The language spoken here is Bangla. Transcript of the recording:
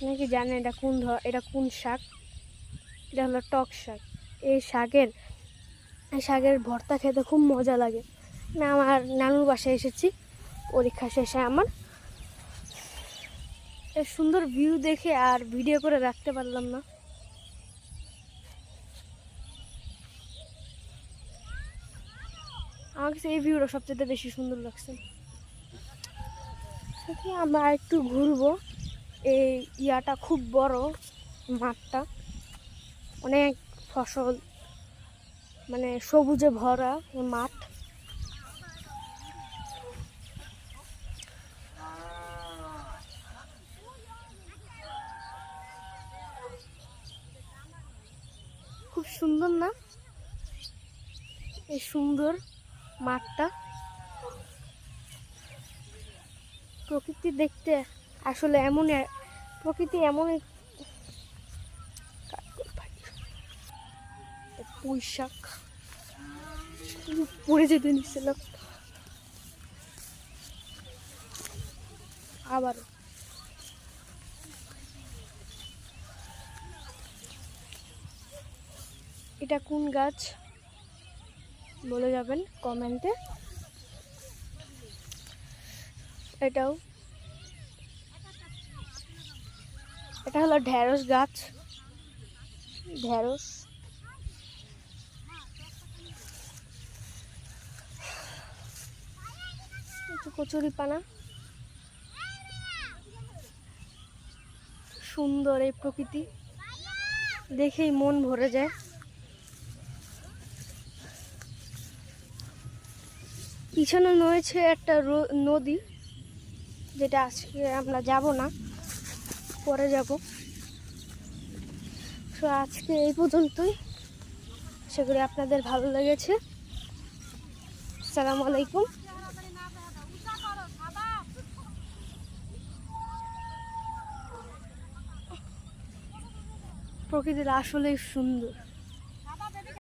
আপনি কি জানেন এটা কোন এটা কোন শাক? এটা হলো টক শাক। এই শাকের এই শাকের ভর্তা খেতে খুব মজা লাগে। না, আমার নানুর বাসায় এসেছি। পরীক্ষা শেষে আমার। সুন্দর ভিউ দেখে আর ভিডিও করে রাখতে পারলাম না। আমার কাছে এই ভিউটা সবচেয়ে বেশি সুন্দর লাগছে। আমরা একটু ঘুরবো। এই ইয়াটা খুব বড় মাঠটা। অনেক ফসল মানে সবুজে ভরা মাঠ। খুব সুন্দর না? এই সুন্দর মাঠটা। প্রকৃতি দেখতে আসলে এমন প্রকৃতি এমন এক- পুঁই শাক পড়ে যেতে নিচ্ছিলাম আবার। এটা কোন গাছ? বলে যাবেন কমেন্টে। এটাও এটা হলো ঢ্যাঁড়স গাছ। ঢ্যাঁড়স কচুরি পানা। সুন্দর এই প্রকৃতি। দেখেই মন ভরে যায়। পিছনে রয়েছে একটা নদী, যেটা আজকে আমরা যাব না। পরে যাব। সো আজকে এই পর্যন্তই। আশা করি আপনাদের ভালো লেগেছে। আসসালামু আলাইকুম। প্রকৃতির আসলেই সুন্দর।